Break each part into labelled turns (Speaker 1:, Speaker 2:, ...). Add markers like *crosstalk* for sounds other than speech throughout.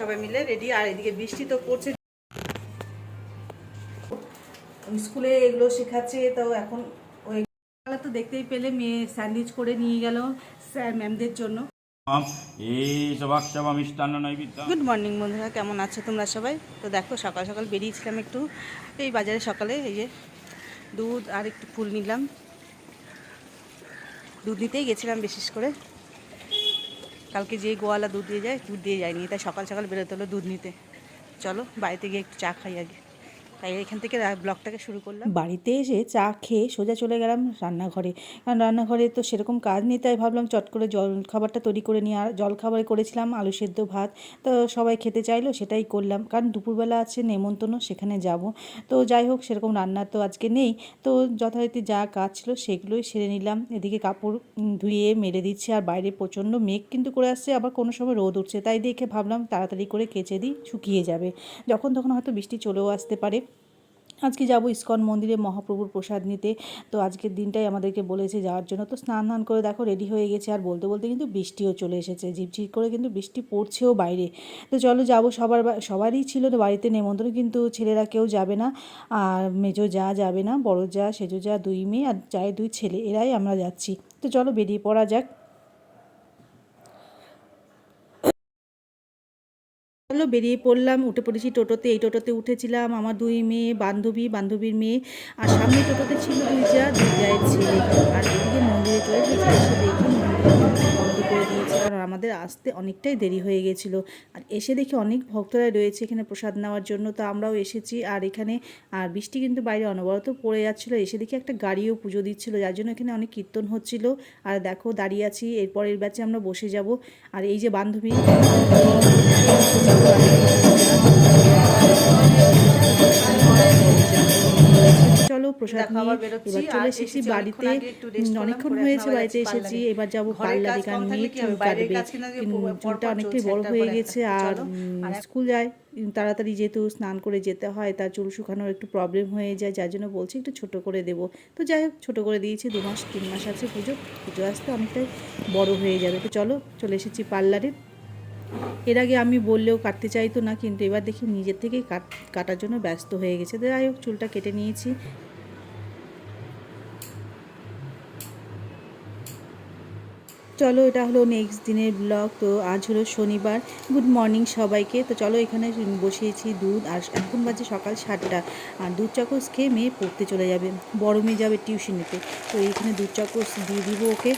Speaker 1: সবাই মিলে রেডি আর এদিকে বৃষ্টি তো পড়ছে। স্কুলে এগুলো শেখাচ্ছে তো এখন ওই তো দেখতেই পেলে মেয়ে স্যান্ডউইচ করে নিয়ে গেল স্যার ম্যামদের জন্য। গুড মর্নিং বন্ধুরা কেমন আছো তোমরা সবাই? তো দেখো সকাল সকাল বেরিয়েছিলাম একটু এই বাজারে সকালে এই যে দুধ আর একটু ফুল নিলাম। দুধ নিতেই গেছিলাম বিশেষ করে। কালকে যেই গোয়ালা দুধ দিয়ে যায়, দুধ দিয়ে যায়নি। তাই সকাল সকাল বেরোতে হলো দুধ নিতে। চলো বাড়িতে গিয়ে একটু চা খাই আগে। তাই এখান থেকে ব্লগটাকে শুরু করলাম।
Speaker 2: বাড়িতে এসে চা খেয়ে সোজা চলে গেলাম রান্নাঘরে। কারণ রান্নাঘরে তো সেরকম কাজ নেই, তাই ভাবলাম চট করে জল খাবারটা তৈরি করে নিয়ে আর জল খাবারে করেছিলাম, আলু সেদ্ধ ভাত। তো সবাই খেতে চাইলো, সেটাই করলাম। কারণ দুপুরবেলা আছে নেমন্তন্ন, সেখানে যাব। তো যাই হোক, সেরকম রান্না তো আজকে নেই। তো যথারীতি যা কাজ ছিল সেগুলোই সেরে নিলাম। এদিকে কাপড় ধুয়ে মেরে দিচ্ছে, আর বাইরে প্রচণ্ড মেঘ কিন্তু করে আসছে। আবার কোনো সময় রোদ উঠছে, তাই দেখে ভাবলাম তাড়াতাড়ি করে কেচে দিই, শুকিয়ে যাবে। যখন তখন হয়তো বৃষ্টি চলেও আসতে পারে। আজকে যাব ইস্কন মন্দিরে মহাপ্রভুর প্রসাদ নিতে। তো আজকের দিনটাই আমাদেরকে বলেছে যাওয়ার জন্য। তো স্নান ধান করে দেখো রেডি হয়ে গেছে। আর বলতে বলতে কিন্তু বৃষ্টিও চলে এসেছে। ঝিপঝিপ করে কিন্তু বৃষ্টি পড়ছেও বাইরে। তো চলো যাব সবার সবারই ছিল বাড়িতে নেমন্ত্রণ, কিন্তু ছেলেরা কেউ যাবে না। আর মেজো যা যাবে না, বড় যা, সেজো যা, দুই মেয়ে আর চায়ে দুই ছেলে। এরাই আমরা যাচ্ছি। তো চলো বেরিয়ে পড়া যাক। চলো, বেরিয়ে পড়লাম, উঠে পড়েছি টোটোতে। এই টোটোতে উঠেছিলাম আমার দুই মেয়ে, বান্ধবী, বান্ধবীর মেয়ে। আর সামনে টোটোতে ছিল দুই যা দুই জায়ের ছেলে। আসতে অনেকটাই দেরি হয়ে গেছিল। আর এসে দেখি অনেক ভক্তরা রয়েছে এখানে প্রসাদ নেওয়ার জন্য। তো আমরাও এসেছি আর এখানে, আর বৃষ্টি কিন্তু বাইরে অনবরত পড়ে যাচ্ছিল। এসে দেখি একটা গাড়িও পুজো দিচ্ছিল, যার জন্য এখানে অনেক কীর্তন হচ্ছিল। আর দেখো, দাঁড়িয়ে আছি, এরপরের ব্যাচে আমরা বসে যাব। আর এই যে বান্ধবী প্রসাদ নিয়ে এবার চলে এসেছি বাড়িতে।
Speaker 1: অনেকক্ষণ
Speaker 2: হয়েছে বাড়িতে এসেছি এবার যাব
Speaker 1: ঘরের
Speaker 2: পার্লারে
Speaker 1: কাজ
Speaker 2: কারণ মেয়ে চুল কাটবে। চুলটা অনেকটাই বড় হয়ে গেছে। আর স্কুল যায় তাড়াতাড়ি যেহেতু স্নান করে যেতে হয় তার চুল শুকানোর একটু প্রবলেম হয়ে যায় যার জন্য বলছি একটু ছোট করে দেবো। তো যাই হোক ছোটো করে দিয়েছি দু মাস তিন মাস আছে পুজো পুজো আসতে অনেকটাই বড় হয়ে যাবে। তো চলো চলে এসেছি পার্লারে। এর আগে আমি বললেও কাটতে চাইতো না কিন্তু এবার দেখি নিজের থেকেই কাট কাটার জন্য ব্যস্ত হয়ে গেছে। তো যাই হোক চুলটা কেটে নিয়েছি চলো, এটা হলো নেক্সট দিনের ব্লগ তো আজ হলো শনিবার। গুড মর্নিং সবাইকে। তো চলো, এখানে বসিয়েছি দুধ। আর এখন বাজে সকাল সাতটা। আর দুধ চাকস খেয়ে মেয়ে পড়তে চলে যাবে। বড় মেয়ে যাবে টিউশনিতে তো এইখানে দুধ চাকস দিয়ে দিব ওকে।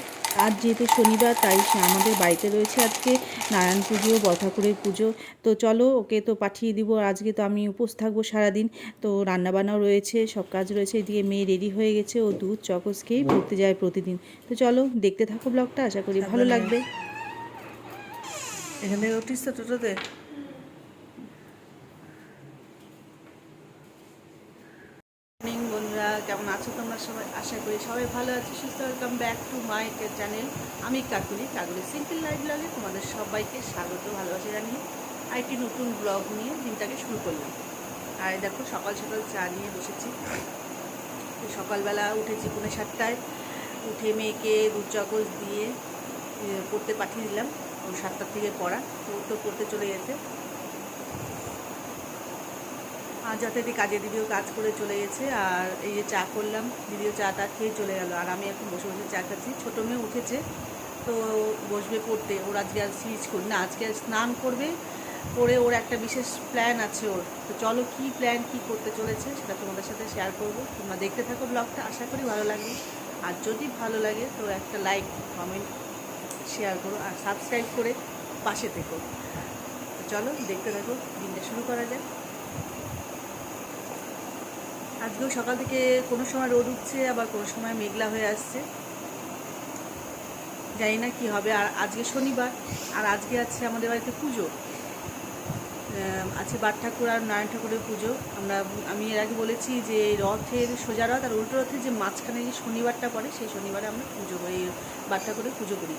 Speaker 2: আজ যেহেতু শনিবার তাই সে আমাদের বাড়িতে রয়েছে আজকে। নারায়ণ পুজো বঠাকুরের পুজো। তো চলো ওকে তো পাঠিয়ে দিব। আজকে তো আমি উপোস থাকব সারাদিন। তো রান্নাবান্নাও রয়েছে সব কাজ রয়েছে। এদিকে মেয়ে রেডি হয়ে গেছে। ও দুধ চকস খেয়েই পড়তে যায় প্রতিদিন। তো চলো দেখতে থাকো ব্লগটা। আশা করি ভালো লাগবে।
Speaker 1: এখানে উঠিস তো টোটোতে মর্নিং বন্ধুরা কেমন আছো তোমরা সবাই? আশা করি সবাই ভালো আছো, সুস্থ welcome back to my channel আমি কাকুলি কাকুলি সিম্পল লাইফ ব্লগে তোমাদের সবাইকে স্বাগত, ভালোবাসা জানিয়ে আর একটি নতুন ব্লগ নিয়ে দিনটাকে শুরু করলাম। আর দেখো, সকাল সকাল চা নিয়ে বসেছি। সকালবেলা উঠেছি পৌনে সাতটায়। উঠে মেয়েকে দুধ চকচ দিয়ে পড়তে পাঠিয়ে দিলাম। ও সাতটার থেকে পড়া তো পড়তে চলে গেছে। যথারীতি কাজে দিদিও কাজ করে চলে গেছে, আর এই যে চা করলাম, দিদিও চাটা খেয়ে চলে গেল, আর আমি এখন বসে বসে চা খাচ্ছি। ছোটো মেয়ে উঠেছে, তো বসবে পড়তে, ওর আজকে আর সুইচ করি না, আজকে আর স্নান করবে, করে ওর একটা বিশেষ প্ল্যান আছে ওর। তো চলো কী প্ল্যান কী করতে চলেছে, সেটা তোমাদের সাথে শেয়ার করব। তোমরা দেখতে থাকো ব্লগটা, আশা করি ভালো লাগবে। আর যদি ভালো লাগে, তো একটা লাইক কমেন্ট শেয়ার করো, আর সাবস্ক্রাইব করে পাশে থেকো। চলো দেখতে থাকো, দিনটা শুরু করা যাক। আজকেও সকাল থেকে কোনো সময় রোদ উঠছে, আবার কোনো সময় মেঘলা হয়ে আসছে। জানি না কি হবে, আর আজকে শনিবার, আর আজকে আছে আমাদের বাড়িতে পুজো। আছে বাট ঠাকুর আর নারায়ণ ঠাকুরের পুজো। আমরা, আমি এর আগে বলেছি যে রথের সোজা রথ আর উল্টো রথের যে মাঝখানে যে শনিবারটা পড়ে, সেই শনিবারে আমরা পুজো করি বাট ঠাকুরের পুজো করি।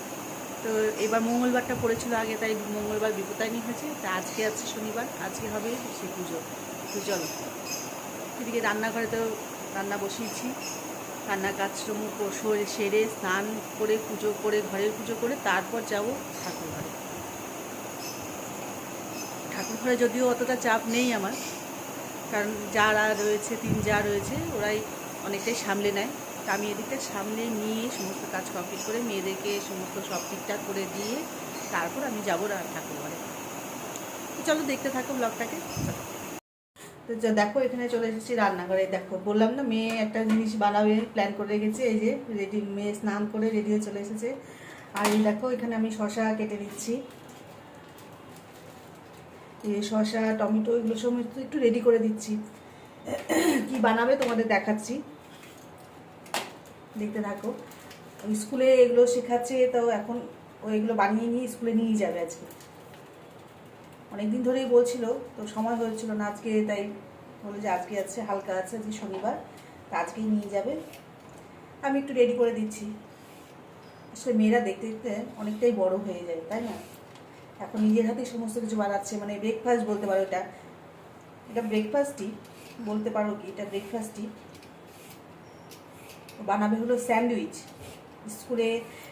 Speaker 1: তো এবার মঙ্গলবারটা পড়েছিল আগে, তাই মঙ্গলবার বিপতায়নি হয়েছে। তা আজকে আছে শনিবার, আজকে হবে সেই পুজো। তো চলো। এদিকে রান্নাঘরে তো রান্না বসিয়েছি। রান্না কাজটুকু সরে সেরে, স্নান করে, পুজো করে, ঘরের পুজো করে, তারপর যাব ঠাকুর ঘরে
Speaker 2: ঘরে যদিও অতটা চাপ নেই আমার, কারণ যারা রয়েছে, তিন যা রয়েছে, ওরাই অনেকটাই সামলে নেয়। তা আমি এদিকটা সামলে নিয়ে সমস্ত কাজ কমপ্লিট করে মেয়েদেরকে সমস্ত সব ঠিকঠাক করে দিয়ে তারপর আমি যাব ঠাকুর ঘরে চলো দেখতে থাকো ব্লগটাকে। তো যা দেখো, এখানে চলে এসেছি রান্নাঘরে। দেখো, বললাম না, মেয়ে একটা জিনিস বানাবে প্ল্যান করে রেখেছে, এই যে রেডি মেয়ে স্নান করে রেডি হয়ে চলে এসেছে। আর এই দেখো, এখানে আমি শশা কেটে দিচ্ছি এই শশা টমেটো, এগুলো সমস্ত একটু রেডি করে দিচ্ছি। কি বানাবে তোমাদের দেখাচ্ছি। দেখতে থাকো। স্কুলে এগুলো শেখাচ্ছে, তো এখন ও এগুলো বানিয়ে নিয়ে স্কুলে নিয়ে যাবে আজকে। অনেকদিন ধরেই বলছিল, তো সময় হয়েছিল না আজকে, তাই বলে যে আজকে আছে, হালকা আছে আজকে শনিবার, তা আজকেই নিয়ে যাবে। আমি একটু রেডি করে দিচ্ছি। আসলে মেয়েরা দেখতে দেখতে অনেকটাই বড় হয়ে যায়, তাই না? এখন নিজের হাতেই সমস্ত কিছু বানাচ্ছে মানে ব্রেকফাস্ট বলতে পারো এটা। এটা ব্রেকফাস্টই বলতে পারো কি, এটা ব্রেকফাস্টই বানাবে হলো স্যান্ডউইচ স্কুলে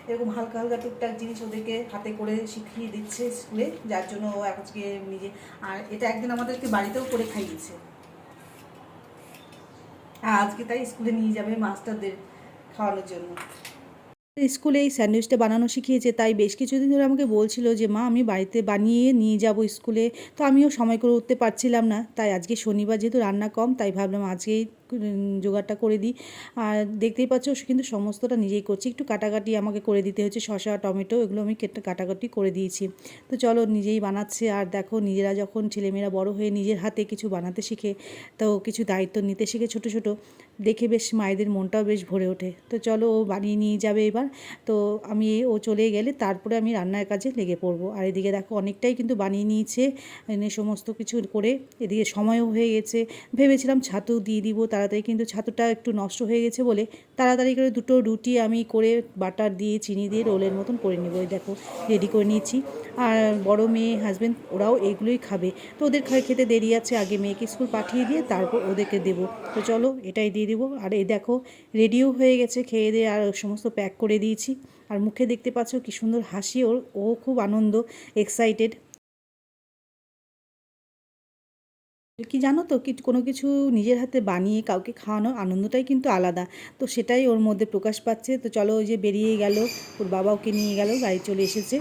Speaker 2: এরকম হালকা হালকা টুকটাক জিনিস ওদেরকে হাতে করে শিখিয়ে দিচ্ছে স্কুলে, যার জন্য ও আজকে নিজে, আর এটা একদিন আমাদেরকে বাড়িতেও করে খাইয়েছে। আজকে তাই স্কুলে নিয়ে যাবে মাস্টারদের খাওয়ানোর জন্য।
Speaker 1: স্কুলে এই স্যান্ডউইচটা বানানো শিখিয়েছে, তাই বেশ কিছুদিন ধরে আমাকে বলছিল যে, মা, আমি বাড়িতে বানিয়ে নিয়ে যাব স্কুলে। তো আমিও সময় করে উঠতে পারছিলাম না, তাই আজকে শনিবার যেহেতু রান্না কম, তাই ভাবলাম আজকেই জোগাড়টা করে দিই। আর দেখতেই পাচ্ছ কিন্তু সমস্তটা নিজেই করছি। একটু কাটাকাটি আমাকে করে দিতে হচ্ছে শসা, টমেটো, এগুলো আমি কেটে কাটাকাটি করে দিয়েছি। তো চলো নিজেই বানাচ্ছে। আর দেখো নিজেরা যখন ছেলেমেয়েরা বড় হয়ে নিজের হাতে কিছু বানাতে শিখে, তো কিছু দায়িত্ব নিতে শিখে ছোট ছোট, দেখে বেশ মায়েদের মনটাও বেশ ভরে ওঠে। তো চলো ও বানিয়ে নিয়ে যাবে এবার। তো আমি, ও চলে গেলে তারপরে আমি রান্নার কাজে লেগে পড়ব। আর এদিকে দেখো অনেকটাই কিন্তু বানিয়ে নিয়েছে সমস্ত কিছু করে। এদিকে সময়ও হয়ে গেছে। ভেবেছিলাম ছাতু দিয়ে দিব তাড়াতাড়ি, কিন্তু ছাতুটা একটু নষ্ট হয়ে গেছে বলে তাড়াতাড়ি করে দুটো রুটি আমি করে বাটার দিয়ে, চিনি দিয়ে রোলের মতন করে নেব। দেখো রেডি করে নিয়েছি। আর বড় মেয়ে হাজব্যান্ড ওরাও এগুলোই খাবে। তো ওদের খেতে দেরি আছে, আগে মেয়েকে স্কুল পাঠিয়ে দিয়ে তারপর ওদেরকে দেবো। তো চলো, এটাই দিয়ে দেবো। আর এই দেখো রেডিও হয়ে গেছে, খেয়ে দিয়ে আর সমস্ত প্যাক করে দিয়েছি। আর মুখে দেখতে পাচ্ছ কি সুন্দর হাসি, ওর, ও খুব আনন্দ এক্সাইটেড কি জানো তো, কি কোনো কিছু নিজের হাতে বানিয়ে কাউকে খাওয়ানোর আনন্দটাই কিন্তু আলাদা। তো সেটাই ওর মধ্যে প্রকাশ পাচ্ছে। তো চলো ওই যে বেরিয়ে গেল, ওর বাবা ওকে নিয়ে গেল গাড়ি চলে এসেছে।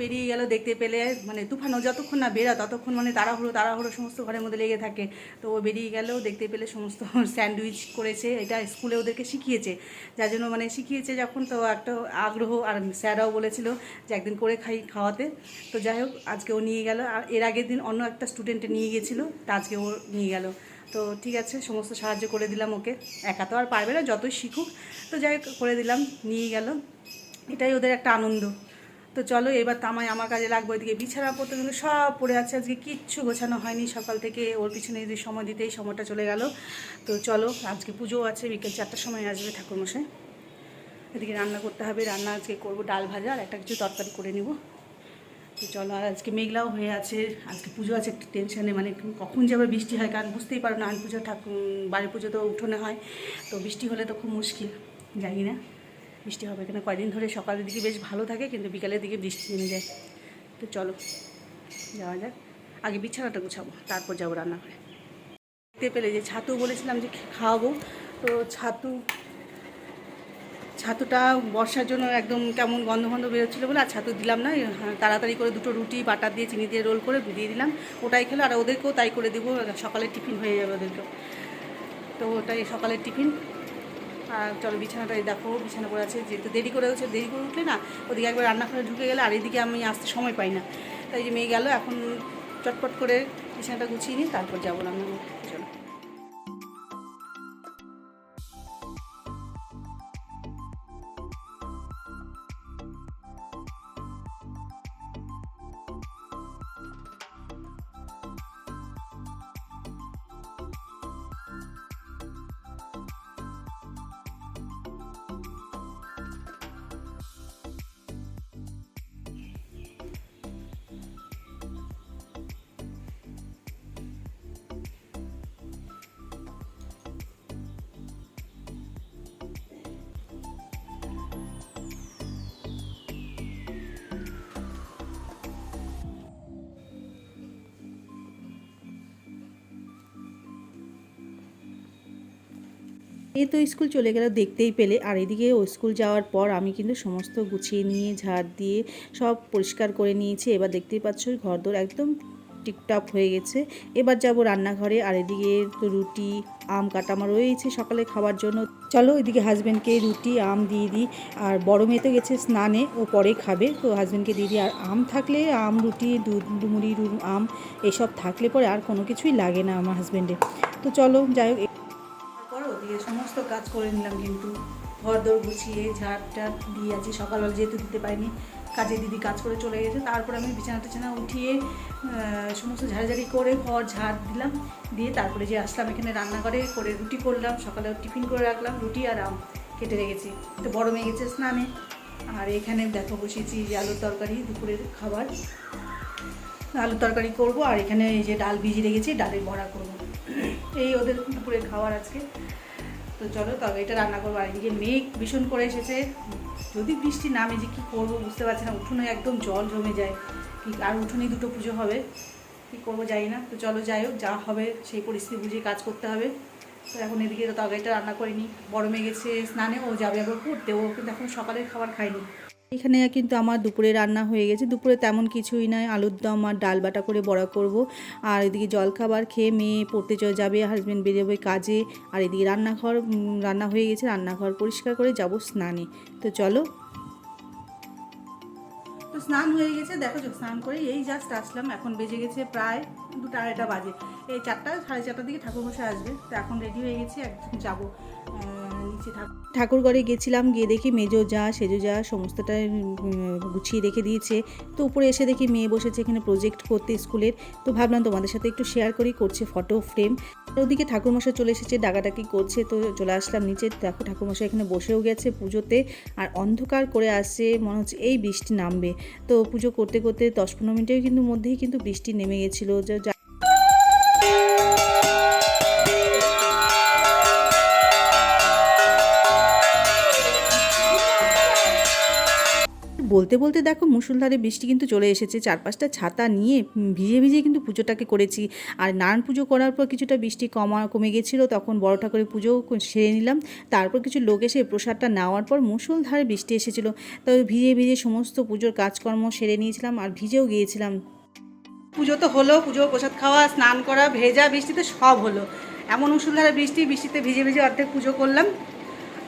Speaker 2: তো বেরিয়ে গেল, দেখতে পেলে মানে তুফানও যতক্ষণ না বেরা ততক্ষণ মানে তাড়াহুড়ো তাড়াহুড়ো সমস্ত ঘরের মধ্যে লেগে থাকে। তো ও বেরিয়ে গেল, দেখতে পেলে সমস্ত *laughs* স্যান্ডউইচ করেছে, এটা স্কুলে ওদেরকে শিখিয়েছে। যার জন্য মানে শিখিয়েছে যখন, তো একটা আগ্রহ, আর স্যারাও বলেছিল যে একদিন করে খাই, খাওয়াতে। তো যাই হোক, আজকে ও নিয়ে গেল। আর এর আগের দিন অন্য একটা স্টুডেন্টে নিয়ে গেছিল তা আজকে ও নিয়ে গেল। তো ঠিক আছে, সমস্ত সাহায্য করে দিলাম ওকে। একা তো আর পারবে না, যতই শিখুক। তো যাই করে দিলাম, নিয়ে গেল। এটাই ওদের একটা আনন্দ। তো চলো এবার তামাই আমার কাজে লাগবে ওইদিকে। বিছানা পড়তে কিন্তু সব পড়ে আছে। আজকে কিচ্ছু গোছানো হয়নি সকাল থেকে। ওর পিছনে যদি সময় দিতেই সময়টা চলে গেল। তো চলো, আজকে পুজো আছে, বিকেল চারটার সময় আসবে ঠাকুরমশাই। এদিকে রান্না করতে হবে। রান্না আজকে করব ডাল ভাজা আর একটা কিছু তরকারি করে নিব। তো চলো, আর আজকে মেঘলাও হয়ে আছে। আজকে পুজো আছে, একটু টেনশানে মানে কখন যাবে বৃষ্টি হয়, কারণ বুঝতেই পারো না, আন পুজো, ঠাকুর, বাড়ির পুজো তো উঠোনে হয়। তো বৃষ্টি হলে তো খুব মুশকিল। জানি না। বৃষ্টি হবে কিনা কয়দিন ধরে সকালের দিকে বেশ ভালো থাকে কিন্তু বিকালের দিকে বৃষ্টি নেমে যায়। তো চলো যাওয়া যাক। আগে বিছানাটা গুছাবো তারপর যাব রান্নাঘরে। দেখতে পেলে যে ছাতু বলেছিলাম যে খাওয়াবো তো ছাতু ছাতুটা বর্ষার জন্য একদম কেমন গন্ধ গন্ধ বেরোচ্ছিলো বলে আর ছাতু দিলাম না হ্যাঁ, তাড়াতাড়ি করে দুটো রুটি বাটার দিয়ে চিনি দিয়ে রোল করে দিয়ে দিলাম। ওটাই খেলো আর ওদেরকেও তাই করে দেবো সকালের টিফিন হয়ে যাবে ওদেরকেও। তো ওটাই সকালের টিফিন। আর চলো বিছানাটা দেখো, বিছানা পড়ে আছে, যেহেতু দেরি করে হচ্ছে, দেরি করে উঠলে না, ওদিকে একবার রান্নাঘরে ঢুকে গেলে আর এদিকে আমি আসতে সময় পাই না। তাই যে মেয়ে গেল, এখন চটপট করে বিছানাটা গুছিয়ে নিই তারপর যাব রান্না চলো।
Speaker 1: এ তো স্কুল চলে গেল, দেখতেই পেলে। আর এদিকে ও স্কুল যাওয়ার পর আমি কিন্তু সমস্ত গুছিয়ে নিয়ে, ঝাড় দিয়ে সব পরিষ্কার করে নিয়েছি। এবার দেখতেই পাচ্ছ ঘরদোর একদম টিপটপ হয়ে গেছে। এবার যাব রান্নাঘরে। আর এদিকে তো রুটি, আম কাটা আমার রয়েছে সকালে খাওয়ার জন্য। চলো এদিকে হাজব্যান্ডকে রুটি, আম দিয়ে দিই। আর বড় মেয়ে তো গেছে স্নানে, ও পরে খাবে। তো হাজব্যান্ডকে দিয়ে দিই। আর আম থাকলে আম, রুটি, দুধ মুড়ি রু- আম এসব থাকলে পরে আর কোনো কিছুই লাগে না আমার হাজব্যান্ডে তো চলো যাই হোক
Speaker 2: সমস্ত কাজ করে নিলাম কিন্তু। ঘর দৌড় গুছিয়ে ঝাড় টাড় দিয়ে আছি। সকালবেলা যেহেতু দিতে পারিনি, কাজে দিদি কাজ করে চলে গেছে। তারপর আমি বিছানা টিছানা উঠিয়ে সমস্ত ঝাড়াঝাড়ি করে ঘর ঝাড় দিলাম। দিয়ে তারপরে যে আসলাম এখানে রান্নাঘরে, করে রুটি করলাম। সকালে টিফিন করে রাখলাম, রুটি আর আম কেটে রেখেছি। তো বড় মেয়ে গেছে স্নানে। আর এখানে দেখো, বসিয়েছি যে আলুর তরকারি, দুপুরের খাবার। আলুর তরকারি করব। আর এখানে এই যে ডাল ভিজিয়ে রেখেছি, ডালের বড়া করব। এই ওদের দুপুরের খাবার আজকে। তো চলো, তবে এটা রান্না করব। আর এদিকে মেঘ ভীষণ করে এসেছে। যদি বৃষ্টি নামে যে কী করব বুঝতে পারছি না। উঠোনে একদম জল জমে যায়। কি, আর উঠোনে দুটো পুজো হবে। কি করব যাই না। তো চলো যাই হোক, যা হবে সেই পরিস্থিতি বুঝে কাজ করতে হবে। তো এখন এদিকে তো তরকারিটা রান্না করিনি। বড় মেয়ে গেছে স্নানে ও যাবে আবার পড়তে ও কিন্তু এখন সকালের খাবার খায়নি
Speaker 1: এখানে কিন্তু আমার দুপুরে রান্না হয়ে গেছে। দুপুরে তেমন কিছুই নয় আলুর দম আর ডাল বাটা করে বড়া করব। আর এদিকে জলখাবার খেয়ে মেয়ে পড়তে চলে যাবে হাজব্যান্ড বেরোবে কাজে। আর এদিকে রান্নাঘর রান্না হয়ে গেছে। রান্নাঘর পরিষ্কার করে যাব স্নানে। তো চলো।
Speaker 2: তো স্নান হয়ে গেছে। দেখো স্নান করে এই জাস্ট আসলাম। এখন বেজে গেছে প্রায় দুটো আড়াইটা বাজে। এই চারটা, সাড়ে চারটার দিকে ঠাকুর বসে আসবে। তো এখন রেডি হয়ে গেছে। একদম যাব। নিচে ঠাকুর
Speaker 1: ঠাকুর ঘরে গেছিলাম, গিয়ে দেখি মেজো যা, সেজো যা সমস্তটা গুছিয়ে রেখে দিয়েছে। তো উপরে এসে দেখি মেয়ে বসেছে এখানে প্রজেক্ট করতে স্কুলের। তো ভাবলাম তোমাদের সাথে একটু শেয়ার করি, করছে ফটো ফ্রেম ওদিকে ঠাকুরমশাই চলে এসেছে, ডাকাডাকি করছে, তো চলে আসলাম নিচে। দেখো ঠাকুরমশাই এখানে বসেও গেছে পুজোতে। আর অন্ধকার করে আসছে, মনে হচ্ছে এই বৃষ্টি নামবে। তো পুজো করতে করতে দশ পনেরো মিনিটের কিন্তু মধ্যেই কিন্তু বৃষ্টি নেমে গেছিল। যা- বলতে বলতে দেখো মুসুলধারে বৃষ্টি কিন্তু চলে এসেছে। চার পাঁচটা ছাতা নিয়ে ভিজে ভিজে কিন্তু পুজোটাকে করেছি। আর নারায়ণ পুজো করার পর কিছুটা বৃষ্টি কমা কমে গেছিল, তখন বড় ঠাকুরের পুজো সেরে নিলাম। তারপর কিছু লোক এসে প্রসাদটা নেওয়ার পর মুসুলধারে বৃষ্টি এসেছিল। তো ভিজে ভিজে সমস্ত পুজোর কাজকর্ম সেরে নিয়েছিলাম আর ভিজেও গিয়েছিলাম।
Speaker 2: পুজো তো হলো, পুজো, প্রসাদ খাওয়া, স্নান করা, ভেজা, বৃষ্টিতে সব হলো। এমন মুসুলধারে বৃষ্টি, বৃষ্টিতে ভিজে ভিজে অর্ধেক পুজো করলাম।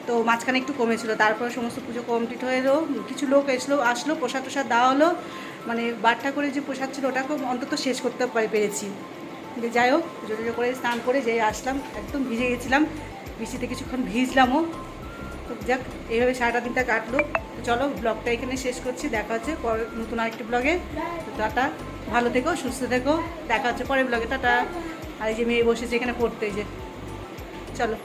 Speaker 2: তো মাঝখানে একটু কমেছিল, তারপরে সমস্ত পুজো কমপ্লিট হয়ে এলো, কিছু লোক এসলো, আসলো, প্রসাদ টোসাদ দেওয়া হলো মানে বারটা করে যে প্রসাদ ছিল ওটাকে অন্তত শেষ করতে পারি পেরেছি। যে যাই হোক, পুজো টুজো করে স্নান করে যেই আসলাম, একদম ভিজে গেছিলাম, বৃষ্টিতে কিছুক্ষণ ভিজলামও। তো যাক, এইভাবে সারাটা দিনটা কাটলো। চলো ব্লগটা এখানে শেষ করছি, দেখা হচ্ছে পরে, নতুন আরেকটি ব্লগে তো টাটা, ভালো থেকো, সুস্থ থেকো, দেখা হচ্ছে পরের ব্লগে টাটা। আর এই যে মেয়ে বসেছে এখানে পড়তে যে। চলো।